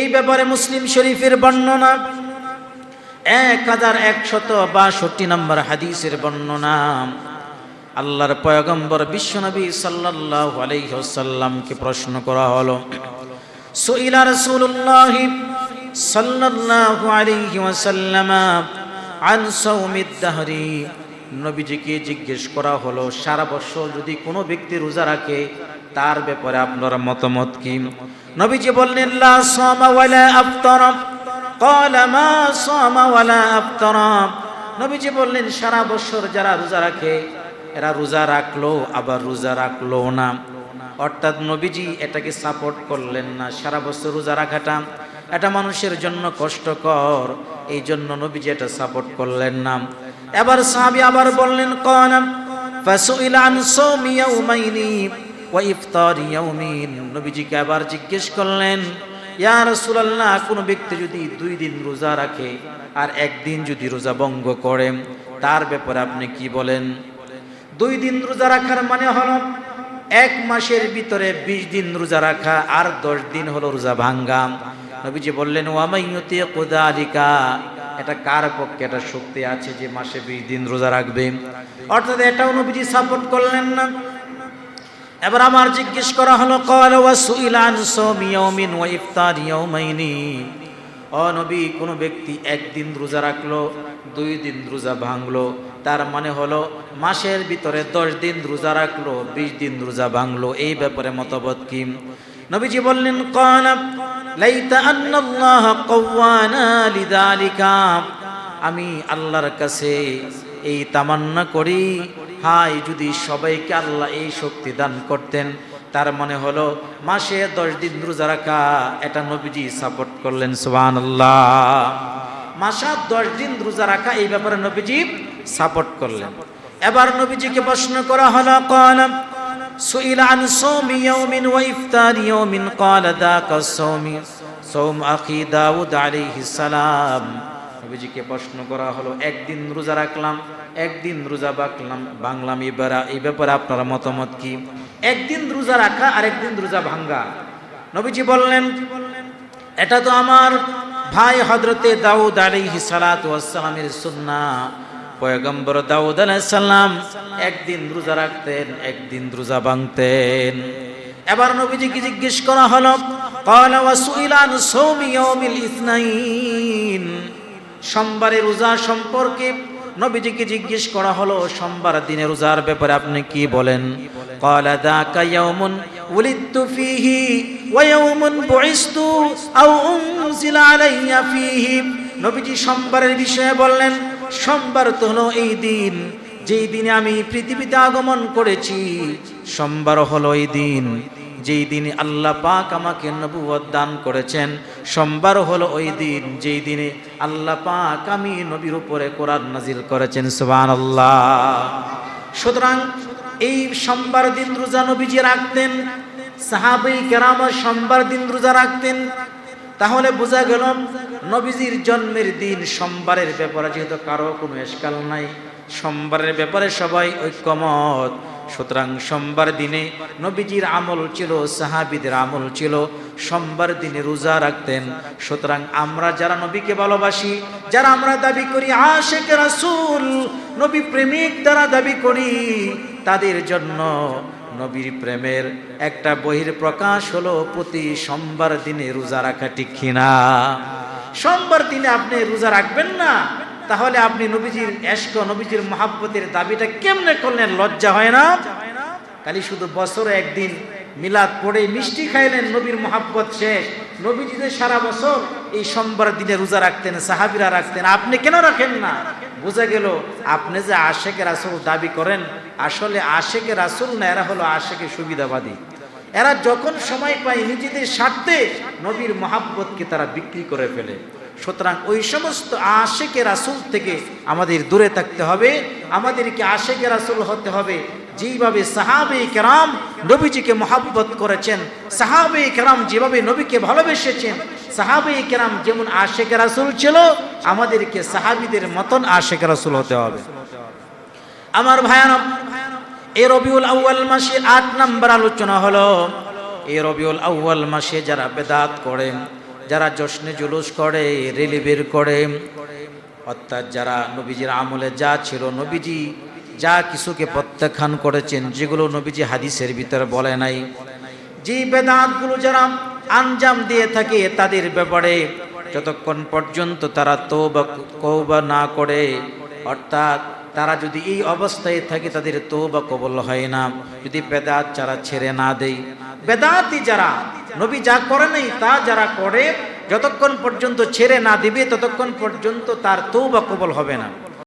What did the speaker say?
এই ব্যাপারে মুসলিম শরীফের বর্ণনা এক হাজার একশত বাষট্টি নম্বর হাদিসের বর্ণনা। আল্লাহর পয়গম্বর বিশ্বনবী সাল্লাল্লাহু আলাইহি ওয়াসাল্লামকে প্রশ্ন করা হলো, সুইলা রাসূলুল্লাহ সাল্লাল্লাহু আলাইহি ওয়াসাল্লাম আন সাওমিদ দাহরি নবীজিকে জিজ্ঞেস করা হলো সারা বছর যদি কোনো ব্যক্তি রোজা রাখে তার ব্যাপারে আপনার মতামত কি নবীজি বললেন লা সামা ওয়ালা আফতারা قال ما صام ولا افطر নবীজি বললেন সারা বছর যারা রোজা রাখে এরা রোজা রাখলো আবার রোজা রাখলো না অর্থাৎ নবীজি এটাকে সাপোর্ট করলেন না সারা বছর রোজা রাখাটা এটা মানুষের জন্য কষ্টকর এই জন্য নবীজি এটা সাপোর্ট করলেন না এবার সাহাবী আবার বললেন, কন? ফাসুইল আন ইয়াউমাইনি ওয়া ইফতার ইয়াউমিন। নবীজিকে আবার জিজ্ঞেস করলেন, ইয়া রাসূলুল্লাহ, কোন ব্যক্তি যদি দুই দিন রোজা রাখে আর একদিন যদি রোজা ভঙ্গ করে, তার ব্যাপারে আপনি কি বলেন? দুই দিন রোজা রাখার মানে হলো এক মাসের ভিতরে বিশ দিন রোজা রাখা আর দশ দিন হলো রোজা ভাঙ্গা। নবীজি বললেন ওয়ামাইয়তি কুদালিকা এটা কার পক্ষে? এটা শক্তি আছে যে মাসে বিশ দিন রোজা রাখবে। অর্থাৎ এটাও নবীজি সাপোর্ট করলেন না। এবার আমার জিজ্ঞেস করা হলো, কল ইয়াউমিন ওয়া ইফতার ইয়াউমাইনি? ও নবী, কোন ব্যক্তি একদিন রোজা রাখল, দুই দিন রোজা ভাঙলো। তার মানে হলো, মাসের ভিতরে দশ দিন রোজা রাখল, বিশ দিন রোজা ভাঙলো। এই ব্যাপারে মতবত কি? নবীজি বললেন কন আমি আল্লাহর কাছে এই তামান্না করি, হাই যদি সবাইকে আল্লাহ এই শক্তি দান করতেন, তার মনে হলো মাসে দশ দিন রোজা রাখা, এটা নবীজি সাপোর্ট করলেন সুবান আল্লাহ মাসা দশ দিন রোজা রাখা, এই ব্যাপারে নবীজি সাপোর্ট করলেন। এবার নবীজিকে প্রশ্ন করা হলো কল সুইল আন সৌমি ইয়াউমিন ওয়া ইফতার ইয়াউমিন قال ذاك الصوم صوم اخي দাউদ আলাইহিস সালাম নবীজিকে প্রশ্ন করা হলো একদিন রোজা রাখলাম একদিন রোজা বাকলাম বাংলাম এবার এই ব্যাপারে আপনার মতামত কি একদিন রোজা রাখা আর একদিন রোজা ভাঙ্গা নবীজি বললেন এটা তো আমার ভাই হজরতে দাউদ আলাইহি সালাতু ওয়াসসালামের সুন্নাহ পয়গম্বর দাউদ আলাইহিস সালাম একদিন রোজা রাখতেন একদিন রোজা ভাঙতেন এবার নবীজিকে জিজ্ঞেস করা হলো ক্বালা ওয়াসুইলা আন সাওমি ইয়াউমিল ইসনাইন সোমবারে রোজা সম্পর্কে নবীজিকে জিজ্ঞেস করা হলো সোমবার দিনে রোজার ব্যাপারে আপনি কি বলেন قال ذاك يوم ولدت فيه ويوم بعثت أو أنزل علي فيه নবীজি সোমবারের বিষয়ে বললেন সোমবার তো হলো এই দিন, যেই দিনে আমি পৃথিবীতে আগমন করেছি, সোমবার হলো এই দিন, যেই দিনে আল্লাহ পাক আমাকে নবুয়ত দান করেছেন, সোমবার হলো ওই দিন, যেই দিনে আল্লাহ পাক আমি নবীর উপরে কোরআন নাজিল করেছেন সুবান আল্লাহ সুতরাং এই সোমবার দিন রোজা নবীজি রাখতেন সাহাবাই কেরাম সোমবার দিন রোজা রাখতেন তাহলে বোঝা গেল নবীজির জন্মের দিন সোমবারের ব্যাপারে যেহেতু কারও কোনো এসকাল নাই, সোমবারের ব্যাপারে সবাই ঐক্যমত। সুতরাং সোমবার দিনে নবীজির আমল ছিল, সাহাবিদের আমল ছিল, সোমবার দিনে রোজা রাখতেন। সুতরাং আমরা যারা নবীকে ভালোবাসি, যারা আমরা দাবি করি আশেক রাসুল, নবী প্রেমিক দ্বারা দাবি করি, তাদের জন্য নবীর প্রেমের একটা বহির প্রকাশ হলো প্রতি সোমবার দিনে রোজা রাখা, ঠিক কিনা? সোমবার দিনে আপনি রোজা রাখবেন না, তাহলে আপনি নবীজির এশক, নবীজির মহাব্বতের দাবিটা কেমনে করলেন? লজ্জা হয় না? খালি শুধু বছরে একদিন মিলাদ পড়ে মিষ্টি খাইলেন নবীর মহাব্বত শেষ। নবীজিদের সারা বছর এই সোমবার দিনে রোজা রাখতেন, সাহাবিরা রাখতেন, আপনি কেন রাখেন না? বোঝা গেল, আপনি যে আশেকে রাসুল দাবি করেন, আসলে আশেকে রাসুল না, এরা হলো আশেকে সুবিধাবাদী। এরা যখন সময় পায় নিজেদের স্বার্থে নবীর মহাব্বতকে তারা বিক্রি করে ফেলে। সুতরাং ওই সমস্ত আশেকে রাসুল থেকে আমাদের দূরে থাকতে হবে, আমাদেরকে আশেকে রাসুল হতে হবে। যেইভাবে সাহাবে কেরাম নবীজিকে মহাব্বত করেছেন, সাহাবে কেরাম যেভাবে নবীকে ভালোবেসেছেন সাহাবে কেরাম যেমন আশেকে রাসুল ছিল, আমাদেরকে সাহাবিদের মতন আশেকে রাসুল হতে হবে। আমার ভায়ানক এ রবিউল আউ্য়াল মাসে আট নম্বর আলোচনা হলো, এই রবিউল আউ্য়াল মাসে যারা বেদাত করেন যারা জশ্নে জুলুস করে, রেলি বের করে, অর্থাৎ যারা নবীজির আমলে যা ছিল, নবীজি যা কিছুকে প্রত্যাখ্যান করেছেন, যেগুলো নবীজি হাদিসের ভিতরে বলে নাই যে বেদাতগুলো যারা আঞ্জাম দিয়ে থাকে তাদের ব্যাপারে। যতক্ষণ পর্যন্ত তারা তৌবা কৌবা না করে, অর্থাৎ তারা যদি এই অবস্থায় থাকে, তাদের তো বা কবল হয় না। যদি বেদাত যারা ছেড়ে না দেয়। বেদাতি যারা, নবী যা করে নাই তা যারা করে, যতক্ষণ পর্যন্ত ছেড়ে না দিবে, ততক্ষণ পর্যন্ত তার তো বা কবল হবে না।